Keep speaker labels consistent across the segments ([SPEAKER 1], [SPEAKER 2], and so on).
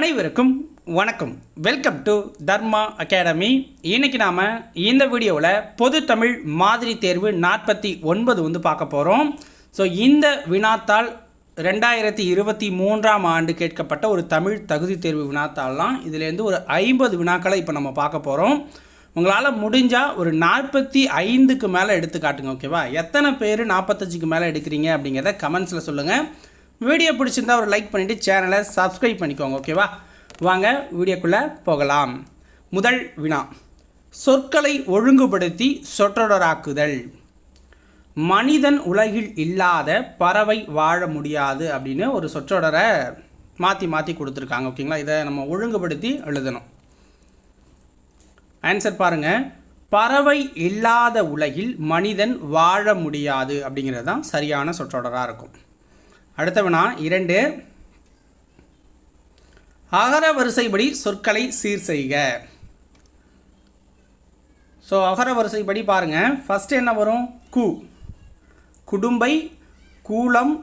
[SPEAKER 1] அனைவருக்கும் வணக்கம். Welcome to Dharma academy இன்றைக்கி நாம் இந்த வீடியோவில் பொது தமிழ் மாதிரி தேர்வு நாற்பத்தி ஒன்பது வந்து பார்க்க போகிறோம் ஸோ இந்த வினாத்தாள் ரெண்டாயிரத்தி இருபத்தி மூன்றாம் ஆண்டு கேட்கப்பட்ட ஒரு தமிழ் தகுதி தேர்வு வினாத்தாள்லாம் இதுலேருந்து ஒரு ஐம்பது வினாக்களை இப்போ நம்ம பார்க்க போகிறோம் உங்களால் முடிஞ்சால் ஒரு நாற்பத்தி ஐந்துக்கு மேலே எடுத்து காட்டுங்க ஓகேவா எத்தனை பேர் நாற்பத்தஞ்சுக்கு மேலே எடுக்கிறீங்க அப்படிங்கிறத கமெண்ட்ஸில் சொல்லுங்கள் வீடியோ பிடிச்சிருந்தா ஒரு லைக் பண்ணிவிட்டு சேனலை சப்ஸ்கிரைப் பண்ணிக்கோங்க ஓகேவா வாங்க வீடியோக்குள்ளே போகலாம். முதல் வினா. சொற்களை ஒழுங்குபடுத்தி சொற்றொடராக்குதல். மனிதன் உலகில் இல்லாத பறவை வாழ முடியாது அப்படின்னு ஒரு சொற்றொடரை மாற்றி மாற்றி கொடுத்துருக்காங்க ஓகேங்களா இதை நம்ம ஒழுங்குபடுத்தி எழுதணும். ஆன்சர் பாருங்க. பறவை இல்லாத உலகில் மனிதன் வாழ முடியாது அப்படிங்கிறது தான் சரியான சொற்றொடராக இருக்கும். அடுத்த வினா இரண்டு. அகர வரிசைப்படி சொற்களை சீர் செய்க. ஸோ அகர வரிசைப்படி பாருங்கள் ஃபஸ்ட்டு என்ன வரும்? கு. குடும்பை கூலம்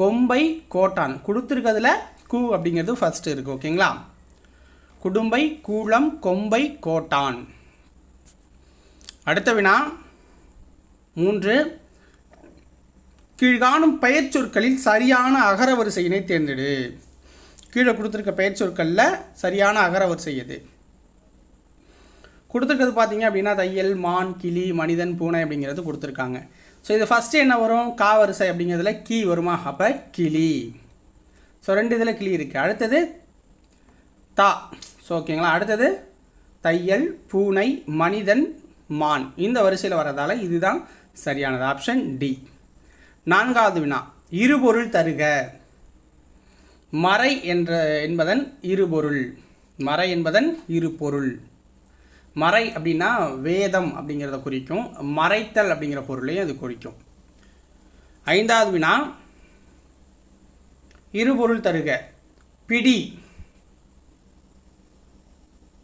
[SPEAKER 1] கொம்பை கோட்டான். கொடுத்துருக்கிறதுல கு அப்படிங்கிறது ஃபஸ்ட்டு இருக்குது ஓகேங்களா? குடும்பை கூலம் கொம்பை கோட்டான். அடுத்த வினா மூன்று. கீழ்காணும் பெயர் சொற்களில் சரியான அகர வரிசையினை தேர்ந்தெடு. கீழே கொடுத்துருக்க பெயர்ச்சொற்களில் சரியான அகர வரிசை எது கொடுத்துருக்கிறது பார்த்தீங்க அப்படின்னா தையல் மான் கிளி மனிதன் பூனை அப்படிங்கிறது கொடுத்துருக்காங்க. ஸோ இது ஃபஸ்ட்டு என்ன வரும்? கா வரிசை அப்படிங்கிறதுல கீ வருமா? அப்போ கிளி. ஸோ ரெண்டு இதில் கிளி இருக்குது அடுத்தது தா. ஸோ ஓகேங்களா அடுத்தது தையல் பூனை மனிதன் மான். இந்த வரிசையில் வரதால் இதுதான் சரியானது. ஆப்ஷன் டி நான்காவது வினா. இருபொருள் தருக. மறை என்ற என்பதன் இருபொருள். மறை என்பதன் இருபொருள். மறை அப்படின்னா வேதம் அப்படிங்கிறத குறிக்கும். மறைத்தல் அப்படிங்கிற பொருளையும் அது குறிக்கும். ஐந்தாவது வினா. இருபொருள் தருக. பிடி.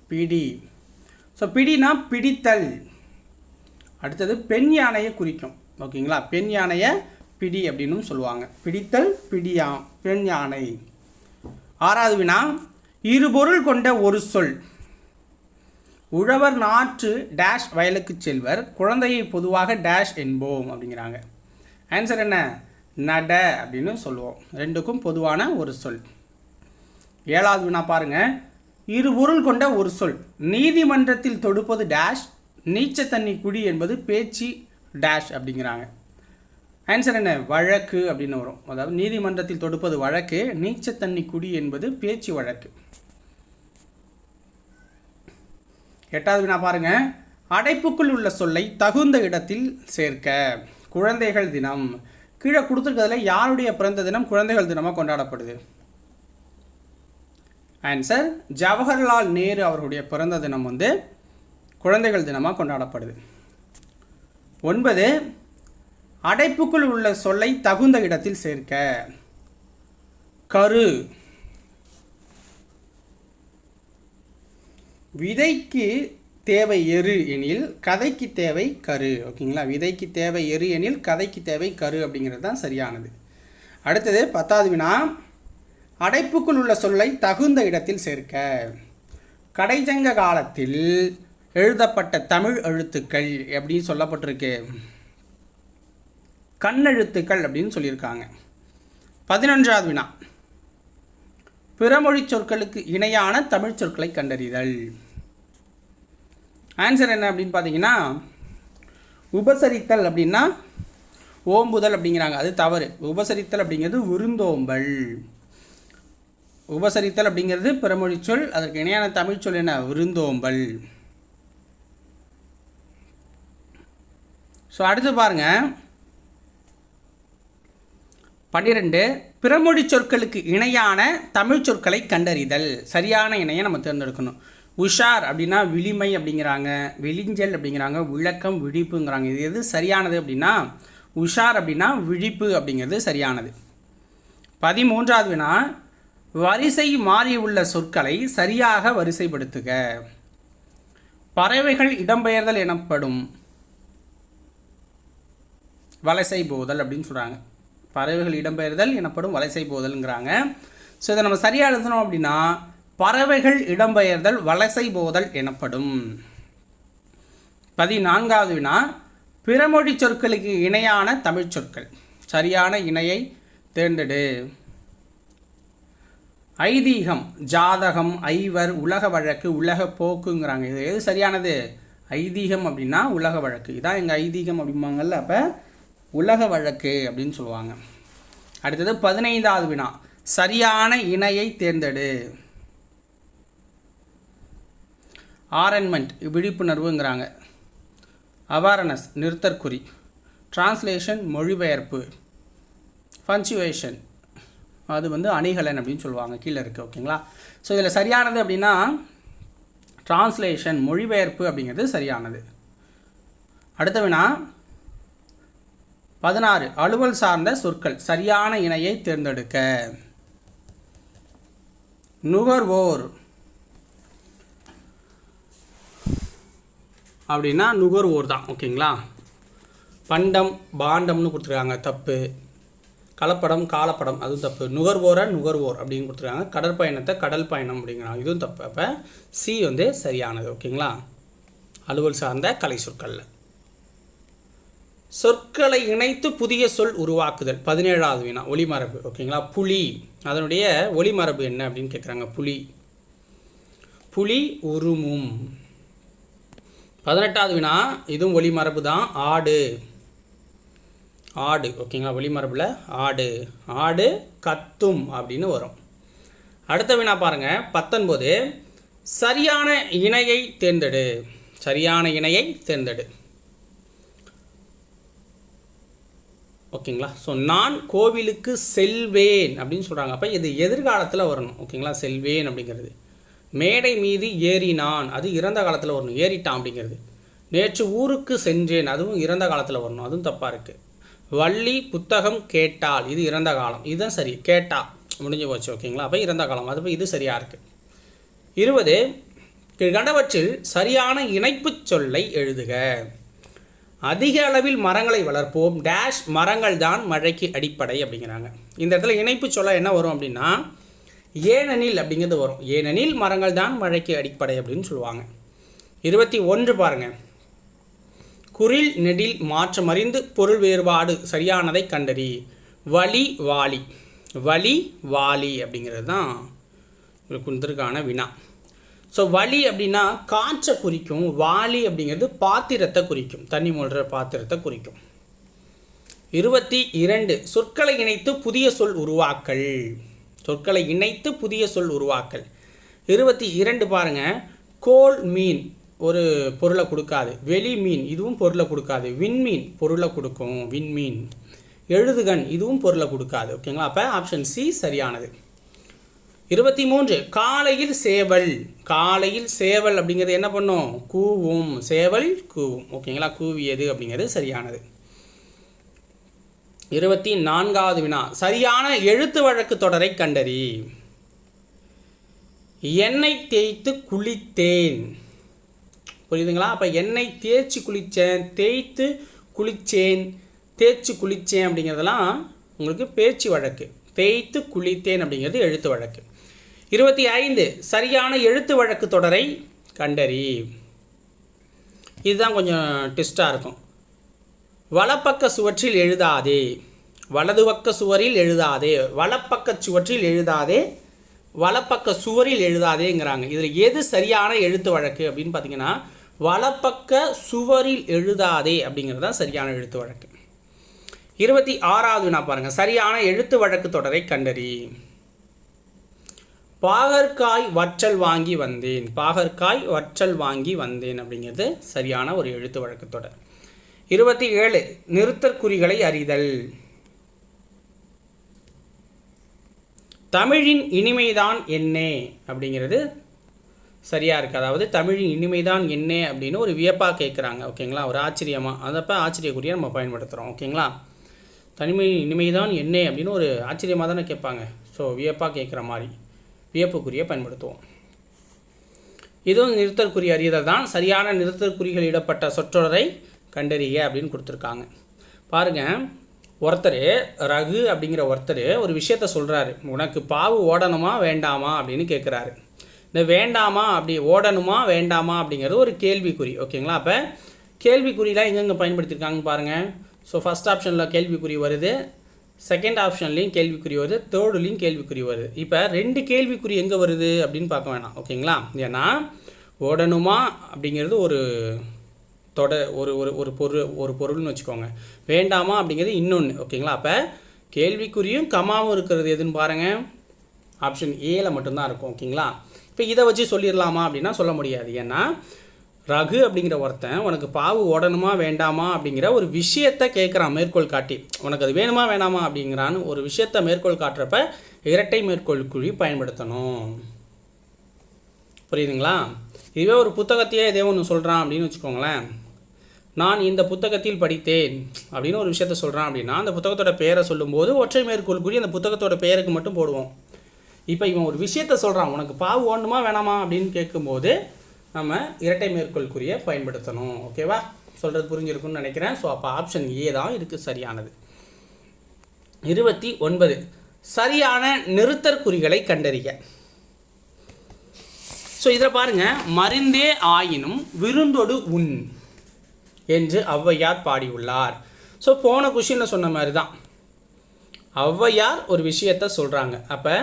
[SPEAKER 1] பிடி. ஸோ பிடினா பிடித்தல். அடுத்தது பெண் யானையை குறிக்கும். ஓகேங்களா? பெண் யானையை பிடி அப்படின்னும் சொல்லுவாங்க. பிடித்தல் பிடியா பெண் யானை. ஆறாவது வினா இருபொருள் கொண்ட ஒரு சொல். உழவர் நாற்று டேஷ் வயலுக்கு செல்வர் குழந்தையை பொதுவாக டேஷ் என்போம் அப்படிங்கிறாங்க. ஆன்சர் என்ன? நட அப்படின்னு சொல்லுவோம். ரெண்டுக்கும் பொதுவான ஒரு சொல். ஏழாவது வினா பாருங்கள் இரு பொருள் கொண்ட ஒரு சொல். நீதிமன்றத்தில் தொடுப்பது டேஷ் நீச்ச தண்ணி குடி என்பது பேச்சு டேஷ் அப்படிங்கிறாங்க. ஆன்சர் என்ன? வழக்கு அப்படின்னு வரும். அதாவது நீதிமன்றத்தில் தொடுப்பது வழக்கு நீச்ச தண்ணி குடி என்பது பேச்சு வழக்கு. எட்டாவது வினா பாருங்க. அடைப்புக்குள் உள்ள சொல்லை தகுந்த இடத்தில் சேர்க்க. குழந்தைகள் தினம். கீழே கொடுத்துருக்கிறதுல யாருடைய பிறந்த தினம் குழந்தைகள் தினமாக கொண்டாடப்படுது? ஆன்சர் ஜவஹர்லால் நேரு அவர்களுடைய பிறந்த தினம் வந்து குழந்தைகள் தினமாக கொண்டாடப்படுது. ஒன்பது அடைப்புக்குள் உள்ள சொல்லை தகுந்த இடத்தில் சேர்க்க. கரு. விதைக்கு தேவை எரு எனில் கதைக்கு தேவை கரு. ஓகேங்களா? விதைக்கு தேவை எரு எனில் கதைக்கு தேவை கரு அப்படிங்கிறது தான் சரியானது. அடுத்தது பத்தாவது வினா. அடைப்புக்குள் உள்ள சொல்லை தகுந்த இடத்தில் சேர்க்க. கடைஜங்க காலத்தில் எழுதப்பட்ட தமிழ் எழுத்துக்கள் எப்படின்னு சொல்லப்பட்டிருக்கு. கண்ணெழுத்துக்கள் அப்படின்னு சொல்லியிருக்காங்க. பதினொன்றாவது வினா. பிறமொழி சொற்களுக்கு இணையான தமிழ் சொற்களை கண்டறிதல். ஆன்சர் என்ன அப்படின்னு பார்த்தீங்கன்னா உபசரித்தல் அப்படின்னா ஓம்புதல் அப்படிங்கிறாங்க. அது தவறு. உபசரித்தல் அப்படிங்கிறது விருந்தோம்பல். உபசரித்தல் அப்படிங்கிறது பிறமொழி சொல் அதற்கு இணையான தமிழ் சொல் என்ன? விருந்தோம்பல். ஸோ அடுத்து பாருங்க. பன்னிரெண்டு பிறமொழி சொற்களுக்கு இணையான தமிழ் சொற்களை கண்டறிதல். சரியான இணையை நம்ம தேர்ந்தெடுக்கணும். உஷார் அப்படின்னா விளிமை அப்படிங்கிறாங்க விளிஞ்சல் அப்படிங்கிறாங்க விளக்கம் விழிப்புங்கிறாங்க. இது எது சரியானது அப்படின்னா உஷார் அப்படின்னா விழிப்பு அப்படிங்கிறது சரியானது. பதிமூன்றாவது வினா வரிசை மாறி உள்ள சொற்களை சரியாக வரிசைப்படுத்துக. பறவைகள் இடம்பெயர்தல் எனப்படும். வலசை போதல் அப்படின்னு சொல்கிறாங்க பறவைகள் இடம்பெயர்தல் எனப்படும் வலசை போதல்ங்கிறாங்க. ஸோ இதை நம்ம சரியாக எழுதணும் அப்படின்னா பறவைகள் இடம்பெயர்தல் வலசை போதல் எனப்படும். பதினான்காவது வினா பிறமொழி சொற்களுக்கு இணையான தமிழ் சொற்கள். சரியான இணையை தேர்ந்தெடு. ஐதீகம் ஜாதகம் ஐவர் உலக வழக்கு உலக போக்குங்கிறாங்க. இது எது சரியானது? ஐதீகம் அப்படின்னா உலக வழக்கு. இதான் எங்கள் ஐதீகம் அப்படிம்பாங்கல்ல அப்போ உலக வழக்கு அப்படின்னு சொல்லுவாங்க. அடுத்தது பதினைந்தாவது வினா. சரியான இணையை தேர்ந்தெடு. ஆரன்மெண்ட் விழிப்புணர்வுங்கிறாங்க. அவேர்னஸ் நிறுத்தற்குறி. டிரான்ஸ்லேஷன் மொழிபெயர்ப்பு. பஞ்சுவேஷன் அது வந்து அணிகலன் அப்படின்னு சொல்லுவாங்க கீழே இருக்குது ஓகேங்களா ஸோ இதில் சரியானது அப்படின்னா டிரான்ஸ்லேஷன் மொழிபெயர்ப்பு அப்படிங்கிறது சரியானது. அடுத்த வினா பதினாறு. அலுவல் சார்ந்த சொற்கள். சரியான இணையை தேர்ந்தெடுக்க. நுகர்வோர். அப்படின்னா நுகர்வோர் தான். ஓகேங்களா? பண்டம் பாண்டம்னு கொடுத்துருக்காங்க. தப்பு. கலப்படம் காலப்படம் அதுவும் தப்பு. நுகர்வோரை நுகர்வோர் அப்படின்னு கொடுத்துருக்காங்க. கடற்பயணத்தை கடல் பயணம் அப்படிங்கிறாங்க. இதுவும் தப்பு. அப்போ சி வந்து சரியானது. ஓகேங்களா? அலுவல் சார்ந்த கலை சொற்களில். சொற்களை இணைத்து புதிய சொல் உருவாக்குதல். பதினேழாவது வினா ஒளிமரபு ஓகேங்களா? புலி. அதனுடைய ஒளிமரபு என்ன அப்படின்னு கேட்குறாங்க புலி. புலி உருமும். பதினெட்டாவது வினா இதுவும் ஒளிமரபு தான் ஆடு. ஆடு ஓகேங்களா? ஒளிமரபில் ஆடு. ஆடு கத்தும் அப்படின்னு வரும். அடுத்த வினா பாருங்கள் பத்தொன்பது சரியான இணையை தேர்ந்தெடு. சரியான இணையை தேர்ந்தெடு. ஓகேங்களா? ஸோ நான் கோவிலுக்கு செல்வேன் அப்படின்னு சொல்கிறாங்க அப்போ இது எதிர்காலத்தில் வரணும். ஓகேங்களா? செல்வேன் அப்படிங்கிறது. மேடை மீது ஏறினான். அது இறந்த காலத்தில் வரணும். ஏறிட்டான் அப்படிங்கிறது. நேற்று ஊருக்கு சென்றேன். அதுவும் இறந்த காலத்தில் வரணும். அதுவும் தப்பாக இருக்குது வள்ளி புத்தகம் கேட்டால் இது இறந்த காலம். இதுதான் சரி. கேட்டா. முடிஞ்சு போச்சு. ஓகேங்களா? அப்போ இறந்த காலம். அது இது சரியாக இருக்குது இருபது கண்டவற்றில் சரியான இணைப்புச் சொல்லை எழுதுக. அதிக அளவில் மரங்களை வளர்ப்போம். டேஷ் மரங்கள் தான் மழைக்கு அடிப்படை அப்படிங்கிறாங்க. இந்த இடத்துல இணைப்பு சொல்ல என்ன வரும் அப்படின்னா ஏனெனில் அப்படிங்கிறது வரும். ஏனெனில் மரங்கள் தான் மழைக்கு அடிப்படை அப்படின்னு சொல்லுவாங்க. இருபத்தி ஒன்று பாருங்கள் குரில் நெடில் மாற்றமறிந்து பொருள் வேறுபாடு சரியானதை கண்டறி. வலி வாலி. வலி வாலி அப்படிங்கிறது தான் உங்களுக்கு வினா. ஸோ வலி அப்படின்னா காற்றை குறிக்கும் வாலி அப்படிங்கிறது பாத்திரத்தை குறிக்கும் தண்ணி மூழ்கிற பாத்திரத்தை குறிக்கும். இருபத்தி இரண்டு சொற்களை இணைத்து புதிய சொல் உருவாக்கல். சொற்களை இணைத்து புதிய சொல் உருவாக்கல். இருபத்தி இரண்டு பாருங்கள் கோல் மீன் ஒரு பொருளை கொடுக்காது வெளி மீன் இதுவும் பொருளை கொடுக்காது விண்மீன் பொருளை கொடுக்கும் விண்மீன் எழுதுகன் இதுவும் பொருளை கொடுக்காது ஓகேங்களா? அப்போ ஆப்ஷன் சி சரியானது. இருபத்தி மூன்று காலையில் சேவல். காலையில் சேவல் அப்படிங்கிறது என்ன பண்ணும்? கூவும். சேவல் கூவும். ஓகேங்களா? கூவியது அப்படிங்கிறது சரியானது. இருபத்தி நான்காவது வினா. சரியான எழுத்து வழக்கு தொடரை கண்டறி. எண்ணெய் தேய்த்து குளித்தேன். புரியுதுங்களா? அப்போ எண்ணெய் தேய்ச்சி குளித்தேன் தேய்த்து குளித்தேன் தேய்ச்சி குளித்தேன் அப்படிங்கிறதெல்லாம் உங்களுக்கு பேச்சு வழக்கு. தேய்த்து குளித்தேன் அப்படிங்கிறது எழுத்து வழக்கு. இருபத்தி ஐந்து சரியான எழுத்து வழக்கு தொடரை கண்டறி. இதுதான் கொஞ்சம் டிஸ்டாக இருக்கும். வலப்பக்க சுவற்றில் எழுதாதே வலது பக்க சுவரில் எழுதாதே வலப்பக்க சுவற்றில் எழுதாதே வலப்பக்க சுவரில் எழுதாதேங்கிறாங்க. இதில் எது சரியான எழுத்து வழக்கு அப்படின்னு பார்த்தீங்கன்னா வலப்பக்க சுவரில் எழுதாதே அப்படிங்கிறது தான் சரியான எழுத்து வழக்கு. இருபத்தி ஆறாவது நான் பாருங்கள் சரியான எழுத்து வழக்கு தொடரை கண்டறி. பாகற்காய் வற்றல் வாங்கி வந்தேன். பாகற்காய் வற்றல் வாங்கி வந்தேன் அப்படிங்கிறது சரியான ஒரு எழுத்து வழக்கத்தொடர் இருபத்தி ஏழு நிறுத்தற்குறிகளை அறிதல். தமிழின் இனிமைதான் என்ன அப்படிங்கிறது சரியாக இருக்குது அதாவது தமிழின் இனிமைதான் என்ன அப்படின்னு ஒரு வியப்பாக கேட்குறாங்க ஓகேங்களா? ஒரு ஆச்சரியமாக அதப்போ ஆச்சரியக்குரிய நம்ம பயன்படுத்துகிறோம் ஓகேங்களா? தனிமையின் இனிமைதான் என்ன அப்படின்னு ஒரு ஆச்சரியமாக தானே கேட்பாங்க. ஸோ வியப்பாக கேட்குற மாதிரி. வியப்புக்குரிய பயன்படுத்துவோம். இதுவும் நிறுத்தற்குரிய அறிதல் தான். சரியான நிறுத்தற்குறிகள் இடப்பட்ட சொற்றொடரை கண்டறிய அப்படின்னு கொடுத்துருக்காங்க. பாருங்கள் ஒருத்தர் ரகு அப்படிங்கிற ஒருத்தர் ஒரு விஷயத்த சொல்கிறாரு உனக்கு பாவு ஓடணுமா வேண்டாமா அப்படின்னு கேட்குறாரு இந்த வேண்டாமா அப்படி ஓடணுமா வேண்டாமா அப்படிங்கிறது ஒரு கேள்விக்குறி ஓகேங்களா? அப்போ கேள்விக்குறியெலாம் எங்கெங்கே பயன்படுத்தியிருக்காங்க பாருங்கள் ஸோ ஃபஸ்ட் ஆப்ஷனில் கேள்விக்குறி வருது. செகண்ட் ஆப்ஷன்லேயும் கேள்விக்குறி வருது. தேர்டுலேயும் கேள்விக்குறி வருது. இப்போ ரெண்டு கேள்விக்குறி எங்கே வருது அப்படின்னு பார்க்க வேணாம். ஓகேங்களா ஏன்னா ஓடணுமா அப்படிங்கிறது ஒரு தொட ஒரு ஒரு ஒரு பொருள் ஒரு பொருள்னு வச்சுக்கோங்க. வேண்டாமா அப்படிங்கிறது இன்னொன்று ஓகேங்களா அப்போ கேள்விக்குறியும் கமாவும் இருக்கிறது எதுன்னு பாருங்கள் ஆப்ஷன் ஏல மட்டும்தான் இருக்கும். ஓகேங்களா இப்போ இதை வச்சு சொல்லிடலாமா அப்படின்னா சொல்ல முடியாது. ஏன்னா ரகு அப்படிங்கிற ஒருத்தன் உனக்கு பாவு ஓடணுமா வேண்டாமா அப்படிங்கிற ஒரு விஷயத்தை கேட்குறான் மேற்கோள் காட்டி. உனக்கு அது வேணுமா வேணாமா அப்படிங்கிறான்னு ஒரு விஷயத்தை மேற்கோள் காட்டுறப்ப இரட்டை மேற்கோள் குழி பயன்படுத்தணும். புரியுதுங்களா? இதுவே ஒரு புத்தகத்தையே இதே ஒன்று சொல்கிறான் அப்படின்னு வச்சுக்கோங்களேன். நான் இந்த புத்தகத்தில் படித்தேன் அப்படின்னு ஒரு விஷயத்த சொல்கிறான் அப்படின்னா அந்த புத்தகத்தோட பெயரை சொல்லும்போது ஒற்றை மேற்கோள் குறி அந்த புத்தகத்தோட பெயருக்கு மட்டும் போடுவோம். இப்போ இவன் ஒரு விஷயத்த சொல்கிறான் உனக்கு பாவு ஓடணுமா வேணாமா அப்படின்னு கேட்கும்போது நம்ம இரட்டை மேற்கோள் குறிய பயன்படுத்தணும் ஓகேவா சொல்கிறது புரிஞ்சிருக்குன்னு நினைக்கிறேன். ஸோ அப்போ ஆப்ஷன் ஏ தான் இருக்குது சரியானது. இருபத்தி ஒன்பது. சரியான நிறுத்தற் குறிகளை கண்டறிய ஸோ இதில் பாருங்கள் மருந்தே ஆயினும் விருந்தொடு உண் என்று ஔவையார் பாடியுள்ளார். ஸோ போன கொஷினில் சொன்ன மாதிரி தான் ஔவையார் ஒரு விஷயத்த சொல்கிறாங்க அப்போ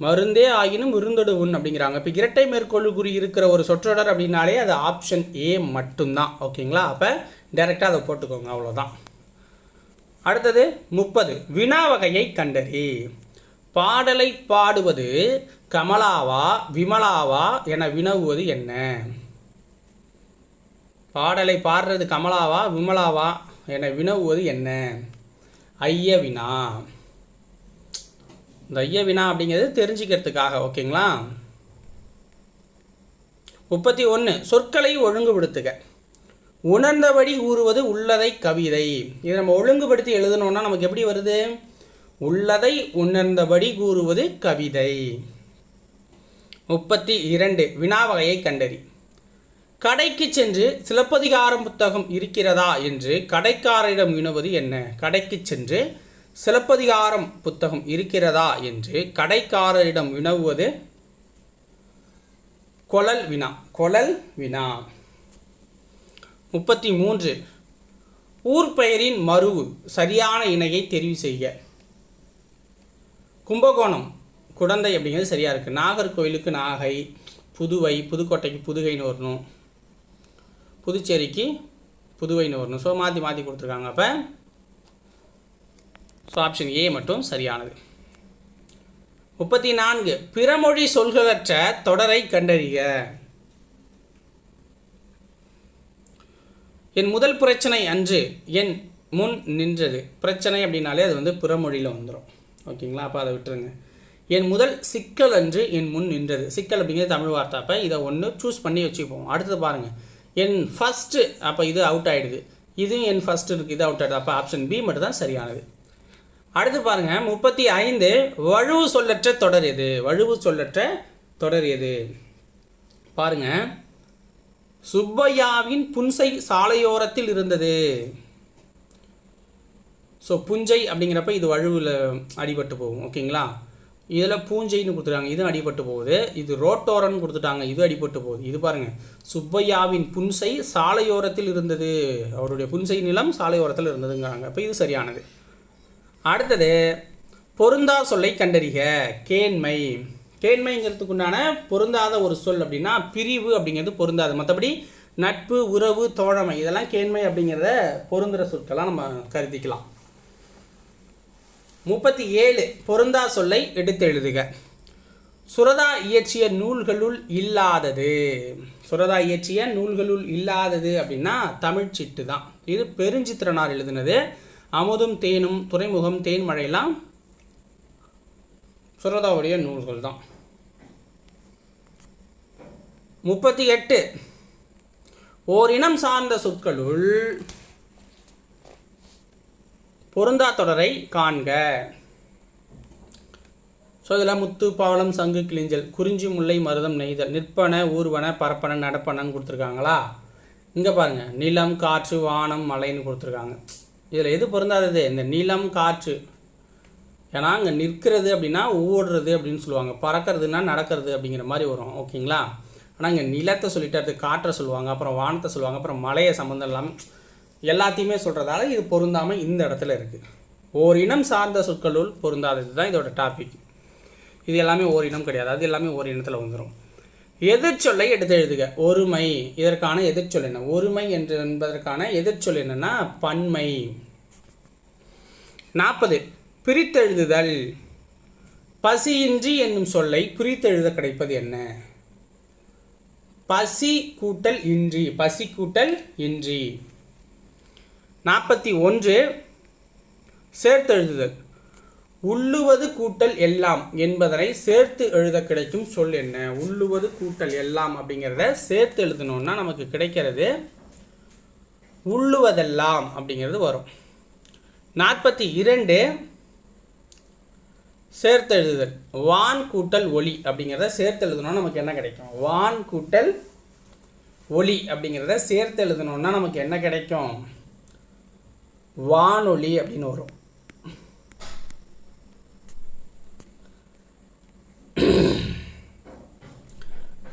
[SPEAKER 1] மருந்தே ஆகினும் விருந்தொடு உண் அப்படிங்கிறாங்க. இப்போ இரட்டை மேற்கொள் குறி இருக்கிற ஒரு சொற்றொடர் அப்படின்னாலே அது ஆப்ஷன் ஏ மட்டும்தான். ஓகேங்களா? அப்போ டைரெக்டாக அதை போட்டுக்கோங்க. அவ்வளோதான் அடுத்தது முப்பது. வினா வகையை கண்டறி. பாடலை பாடுவது கமலாவா விமலாவா என வினவுவது என்ன? பாடலை பாடுறது கமலாவா விமலாவா என வினவுவது என்ன? ஐய வினா இந்த ஐய வினா அப்படிங்கிறது தெரிஞ்சுக்கிறதுக்காக ஓகேங்களா? முப்பத்தி ஒன்று சொற்களை ஒழுங்குபடுத்துக. உணர்ந்தபடி கூறுவது உள்ளதை கவிதை. இதை நம்ம ஒழுங்குபடுத்தி எழுதணும்னா நமக்கு எப்படி வருது? உள்ளதை உணர்ந்தபடி கூறுவது கவிதை. முப்பத்தி இரண்டு வினாவகையை கண்டறி. கடைக்கு சென்று சிலப்பதிகாரம் புத்தகம் இருக்கிறதா என்று கடைக்காரரிடம் வினவது என்ன? கடைக்கு சென்று சிலப்பதிகாரம் புத்தகம் இருக்கிறதா என்று கடைக்காரரிடம் வினவுவது கொழல் வினா. கொழல் வினா. முப்பத்தி மூன்று. ஊர் பெயரின் மருவு சரியான இணையை தெரிவு செய்ய கும்பகோணம் குடந்தை அப்படிங்கிறது சரியாக இருக்குது நாகர்கோவிலுக்கு நாகை புதுவை புதுக்கோட்டைக்கு புதுகைன்னு வரணும். புதுச்சேரிக்கு புதுவைன்னு வரணும். ஸோ மாற்றி மாற்றி கொடுத்துருக்காங்க. அப்போ ஸோ ஆப்ஷன் ஏ மட்டும் சரியானது. முப்பத்தி நான்கு பிறமொழி சொல்களற்ற தொடரை கண்டறிய என் முதல் பிரச்சனை அன்று என் முன் நின்றது. பிரச்சனை அப்படின்னாலே அது வந்து பிறமொழியில் வந்துடும் ஓகேங்களா? அப்போ அதை விட்டுருங்க. என் முதல் சிக்கல் அன்று என் முன் நின்றது. சிக்கல் அப்படிங்கிறது தமிழ் வார்த்தை. அப்போ இதை ஒன்று சூஸ் பண்ணி வச்சுப்போம் அடுத்தது பாருங்கள் என் ஃபஸ்ட்டு அப்போ இது அவுட் ஆகிடுது இதுவும் என் ஃபஸ்ட்டு இருக்குது இது அவுட் ஆகிடுது அப்போ ஆப்ஷன் பி மட்டும் தான் சரியானது. அடுத்து பாருங்கள் முப்பத்தி ஐந்து வழுவு சொல்லற்ற தொடர் எது? வழுவு சொல்லற்ற தொடர் எது? பாருங்கள் சுப்பையாவின் புன்சை சாலையோரத்தில் இருந்தது. ஸோ புஞ்சை அப்படிங்கிறப்ப இது வழுவில் அடிபட்டு போகும் ஓகேங்களா இதில் பூஞ்சைன்னு கொடுத்துட்டாங்க இதுவும் அடிபட்டு போகுது. இது ரோட்டோரன்னு கொடுத்துட்டாங்க இது அடிபட்டு போகுது. இது பாருங்கள் சுப்பையாவின் புன்சை சாலையோரத்தில் இருந்தது. அவருடைய புன்சை நிலம் சாலையோரத்தில் இருந்ததுங்கிறாங்க. அப்போ இது சரியானது. அடுத்தது பொருந்தா சொல்லை கண்டறிக கேண்மை. கேண்மைங்கிறதுக்கு உண்டான பொருந்தாத ஒரு சொல் அப்படின்னா பிரிவு அப்படிங்கிறது பொருந்தாது. மற்றபடி நட்பு உறவு தோழமை இதெல்லாம் கேண்மை அப்படிங்கிறத பொருந்துகிற சொற்களாக நம்ம கருதிக்கலாம். முப்பத்தி ஏழு பொருந்தா சொல்லை எடுத்து எழுதுக. சுரதா இயற்றிய நூல்களுள் இல்லாதது. சுரதா இயற்றிய நூல்களுள் இல்லாதது அப்படின்னா தமிழ் சிட்டு தான். இது பெருஞ்சித்திரனார் எழுதினது. அமுதும் தேனும் துறைமுகம் தேன்மழையெல்லாம் சுரதாவுடைய நூல்கள் தான். முப்பத்தி எட்டு. ஓர் இனம் சார்ந்த சொற்களுள் பொருந்தா தொடரை காண்க. ஸோ இதில் முத்து பவளம் சங்கு கிளிஞ்சல் குறிஞ்சி முல்லை மருதம் நெய்தல் நிற்பன ஊர்வன பரப்பன நடப்பனன்னு கொடுத்துருக்காங்களா? இங்கே பாருங்கள் நிலம் காற்று வானம் மலைன்னு கொடுத்துருக்காங்க. இதில் எது பொருந்தாதது? இந்த நிலம் காற்று. ஏன்னா அங்கே நிற்கிறது அப்படின்னா ஓடுறது அப்படின்னு சொல்லுவாங்க. பறக்கிறதுனா நடக்கிறது அப்படிங்கிற மாதிரி வரும். ஓகேங்களா? ஆனால் இங்கே நிலத்தை சொல்லிட்டு அடுத்து காற்றை சொல்லுவாங்க அப்புறம் வானத்தை சொல்லுவாங்க அப்புறம் மலையை சம்மந்தம் இல்லாமல் எல்லாத்தையுமே சொல்கிறதால இது பொருந்தாமல் இந்த இடத்துல இருக்குது ஓர் இனம் சார்ந்த சொற்களுள் பொருந்தாதது தான் இதோட டாபிக் இது எல்லாமே ஓர் இனம் கிடையாது. அது எல்லாமே ஓர் இனத்தில் வந்துடும் எதிர்ச்சொல்லை எடுத்து எழுதுக. ஒருமை. இதற்கான எதிர்ச்சொல் என்ன? ஒருமை என்று என்பதற்கான எதிர்ச்சொல் என்னன்னா பன்மை. நாற்பது பிரித்தெழுதுதல். பசியின்றி என்னும் சொல்லை பிரித்தெழுத கிடைப்பது என்ன? பசி கூட்டல் இன்றி. பசி கூட்டல் இன்றி. நாற்பத்தி ஒன்று. சேர்த்தெழுதுதல். உள்ளுவது கூட்டல் எல்லாம் என்பதனை சேர்த்து எழுத கிடைக்கும் சொல் என்ன? உள்ளுவது கூட்டல் எல்லாம் அப்படிங்கிறத சேர்த்து எழுதணும்னா நமக்கு கிடைக்கிறது உள்ளுவதெல்லாம் அப்படிங்கிறது வரும். நாற்பத்தி இரண்டு சேர்த்து எழுதுதல். வான் கூட்டல் ஒளி அப்படிங்கிறத சேர்த்து எழுதணும்னா நமக்கு என்ன கிடைக்கும்? வான் கூட்டல் ஒளி அப்படிங்கிறத சேர்த்து எழுதணும்னா நமக்கு என்ன கிடைக்கும்? வானொலி அப்படின்னு வரும்.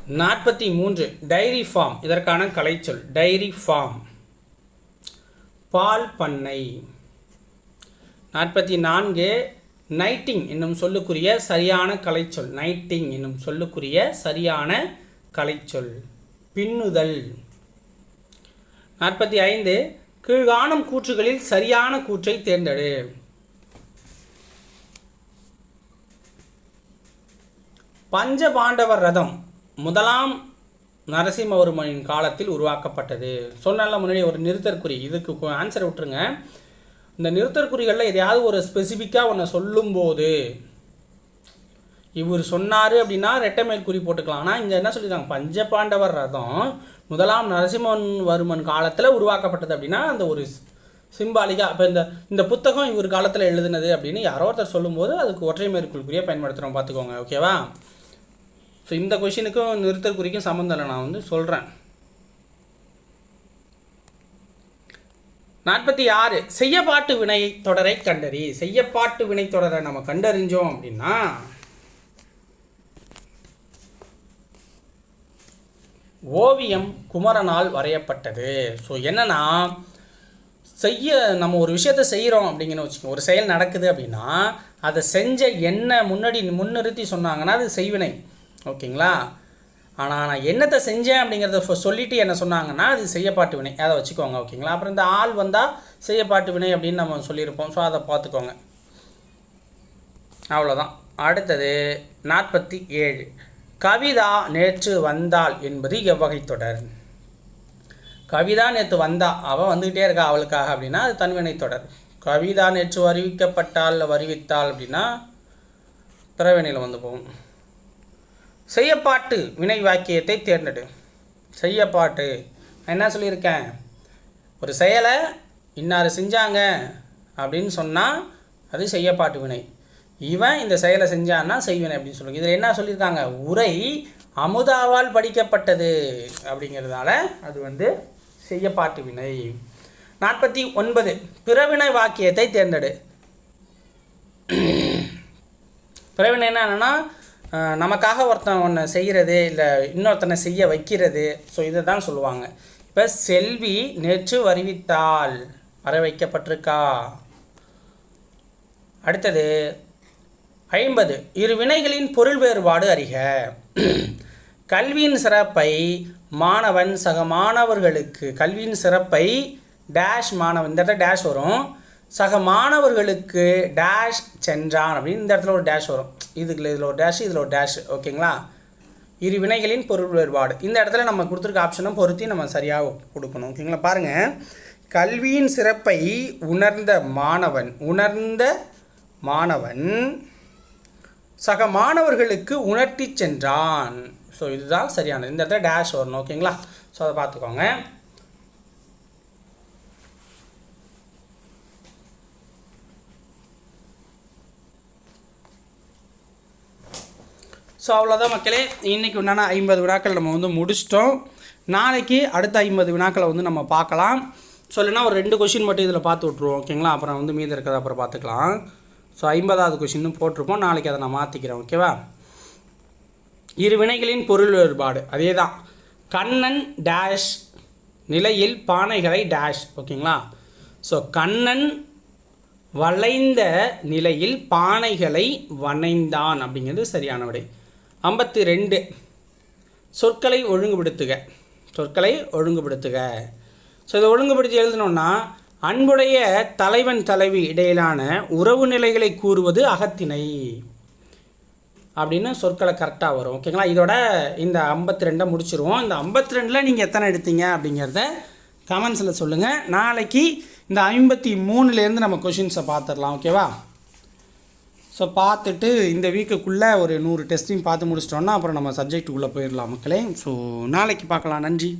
[SPEAKER 1] நாற்பத்தி மூன்று டைரி ஃபார்ம் இதற்கான கலைச்சொல் டைரி ஃபார்ம் பால் பண்ணை. நாற்பத்தி நான்கு நைட்டிங் என்னும் சொல்லுக்குரிய சரியான கலைச்சொல். நைட்டிங் என்னும் சொல்லுக்குரிய சரியான கலைச்சொல். பின்னுதல். நாற்பத்தி ஐந்து கீழ்காணும் கூற்றுகளில் சரியான கூற்றை தேர்ந்தெடு. பஞ்சபாண்டவர் ரதம் முதலாம் நரசிம்மவர்மனின் காலத்தில் உருவாக்கப்பட்டது. சொன்னால முன்னாடி ஒரு நிறுத்தற்குறி இதுக்கு ஆன்சர் விட்டுருங்க. இந்த நிறுத்தற்குறிகளில் எதையாவது ஒரு ஸ்பெசிஃபிக்காக ஒன்று சொல்லும்போது இவர் சொன்னார் அப்படின்னா ரெட்டமேல் குறி போட்டுக்கலாம். ஆனால் இங்கே என்ன சொல்லியிருக்காங்க பஞ்சபாண்டவர் ரதம் முதலாம் நரசிம்மவர்மன் காலத்தில் உருவாக்கப்பட்டது அப்படின்னா அந்த ஒரு சிம்பாலிக்காக இப்போ இந்த இந்த புத்தகம் இவர் காலத்தில் எழுதுனது அப்படின்னு யாரோ ஒருத்தர் சொல்லும்போது அதுக்கு ஒற்றை மேற்குள் குறியாக பயன்படுத்துகிறோம் பார்த்துக்கோங்க ஓகேவா ஸோ இந்த கொஷினுக்கும் நிறுத்தல் குறிக்கும் சம்மந்தம் இல்லை. நான் வந்து சொல்கிறேன் நாற்பத்தி ஆறு. செய்யப்பாட்டு வினை தொடரை கண்டறி. செய்யப்பாட்டு வினை தொடரை நம்ம கண்டறிஞ்சோம் அப்படின்னா ஓவியம் குமரனால் வரையப்பட்டது. ஸோ என்னன்னா செய்ய நம்ம ஒரு விஷயத்த செய்கிறோம் அப்படிங்கன்னு வச்சுக்கோங்க. ஒரு செயல் நடக்குது அப்படின்னா அதை செஞ்ச என்ன முன்னாடி முன்னிறுத்தி சொன்னாங்கன்னா அது செய்வினை. ஓகேங்களா? ஆனால் நான் என்னத்தை செஞ்சேன் அப்படிங்கிறத சொல்லிவிட்டு என்ன சொன்னாங்கன்னா அது செய்யப்பாட்டு வினை. அதை வச்சுக்கோங்க ஓகேங்களா? அப்புறம் இந்த ஆள் வந்தால் செய்யப்பாட்டு வினை அப்படின்னு நம்ம சொல்லியிருப்போம். ஸோ அதை பார்த்துக்கோங்க. அவ்வளோதான் அடுத்தது நாற்பத்தி ஏழு. கவிதா நேற்று வந்தாள் என்பது எவ்வகை தொடர்? கவிதா நேற்று வந்தா அவள் வந்துக்கிட்டே இருக்கா அவளுக்காக அப்படின்னா அது தன்வினை தொடர். கவிதா நேற்று வருவிக்கப்பட்டால் வருவித்தாள் அப்படின்னா பிறவினையில் வந்து போகும். செய்யப்பாட்டு வினை வாக்கியத்தை தேர்ந்தெடு. செய்யப்பாட்டு. நான் என்ன சொல்லியிருக்கேன்? ஒரு செயலை இன்னார் செஞ்சாங்க அப்படின்னு சொன்னால் அது செய்யப்பாட்டு வினை. இவன் இந்த செயலை செஞ்சான்னா செய்வினை அப்படின்னு சொல்லுங்க. இதில் என்ன சொல்லியிருக்காங்க? உரை அமுதாவால் படிக்கப்பட்டது அப்படிங்கிறதால அது வந்து செய்யப்பாட்டு வினை. நாற்பத்தி ஒன்பது. பிறவினை வாக்கியத்தை தேர்ந்தெடு. பிறவினை என்னன்னா நமக்காக ஒருத்தன் ஒன்று செய்கிறது இல்லை இன்னொருத்தனை செய்ய வைக்கிறது. ஸோ இதை தான் சொல்லுவாங்க. இப்போ செல்வி நேற்று வருவித்தால் வர வைக்கப்பட்டிருக்கா அடுத்தது ஐம்பது. இரு வினைகளின் பொருள் வேறுபாடு அறிக. கல்வியின் சிறப்பை மாணவன் சக மாணவர்களுக்கு கல்வியின் சிறப்பை டேஷ் மாணவன் இந்த இடத்துல டேஷ் வரும். சக மாணவர்களுக்கு டேஷ் சென்றான். அப்படின்னு இந்த இடத்துல ஒரு டேஷ் வரும். இதுக்குள்ள இதில் ஒரு டேஷ் இதில் ஒரு டேஷ் ஓகேங்களா? இரு வினைகளின் பொருள் வேறுபாடு. இந்த இடத்துல நம்ம கொடுத்துருக்க ஆப்ஷனும் பொருத்தி நம்ம சரியாக கொடுக்கணும். ஓகேங்களா? பாருங்கள் கல்வியின் சிறப்பை உணர்ந்த மாணவன் உணர்ந்த மாணவன் சக மாணவர்களுக்கு உணர்த்தி சென்றான். ஸோ இதுதான் சரியானது. இந்த இடத்துல டேஷ் வரணும். ஓகேங்களா? ஸோ அதை பார்த்துக்கோங்க. ஸோ அவ்வளோதான் மக்களே. இன்றைக்கி உண்டான ஐம்பது வினாக்கள் நம்ம வந்து முடிச்சிட்டோம். நாளைக்கு அடுத்த ஐம்பது வினாக்களை வந்து நம்ம பார்க்கலாம். ஸோ இல்லைன்னா ஒரு ரெண்டு கொஷின் மட்டும் இதில் பார்த்து விட்ருவோம் ஓகேங்களா அப்புறம் வந்து மீதி இருக்கிறத அப்புறம் பார்த்துக்கலாம். ஸோ ஐம்பதாவது கொஷின்னு போட்டிருப்போம் நாளைக்கு அதை நான் மாற்றிக்கிறேன் ஓகேவா இரு வினைகளின் பொருள் வேறுபாடு. அதே தான் கண்ணன் டேஷ் நிலையில் பானைகளை டேஷ் ஓகேங்களா ஸோ கண்ணன் வளைந்த நிலையில் பானைகளை வனைந்தான் அப்படிங்கிறது சரியான விடை. ஐம்பத்தி ரெண்டு. சொற்களை ஒழுங்குபடுத்துக. சொற்களை ஒழுங்குபடுத்துக. ஸோ இதை ஒழுங்குபடுத்தி எழுதணும்னா அன்புடைய தலைவன் தலைவி இடையிலான உறவு நிலைகளை கூறுவது அகத்திணை அப்படின்னு சொற்களை கரெக்டாக வரும். ஓகேங்களா இதோட இந்த ஐம்பத்தி ரெண்டை முடிச்சிருவோம். இந்த ஐம்பத்தி ரெண்டில் நீங்கள் எத்தனை எடுத்தீங்க அப்படிங்கிறத கமெண்ட்ஸில் சொல்லுங்கள் நாளைக்கு இந்த ஐம்பத்தி மூணுலேருந்து நம்ம கொஷின்ஸை பார்த்துடலாம். ஓகேவா ஸோ பார்த்துட்டு இந்த வீக்குக்குள்ளே ஒரு நூறு டெஸ்ட்டையும் பார்த்து முடிச்சிட்டோன்னா அப்புறம் நம்ம சப்ஜெக்ட்டுக்குள்ளே போயிடலாம் மக்களே. ஸோ நாளைக்கு பார்க்கலாம். நன்றி.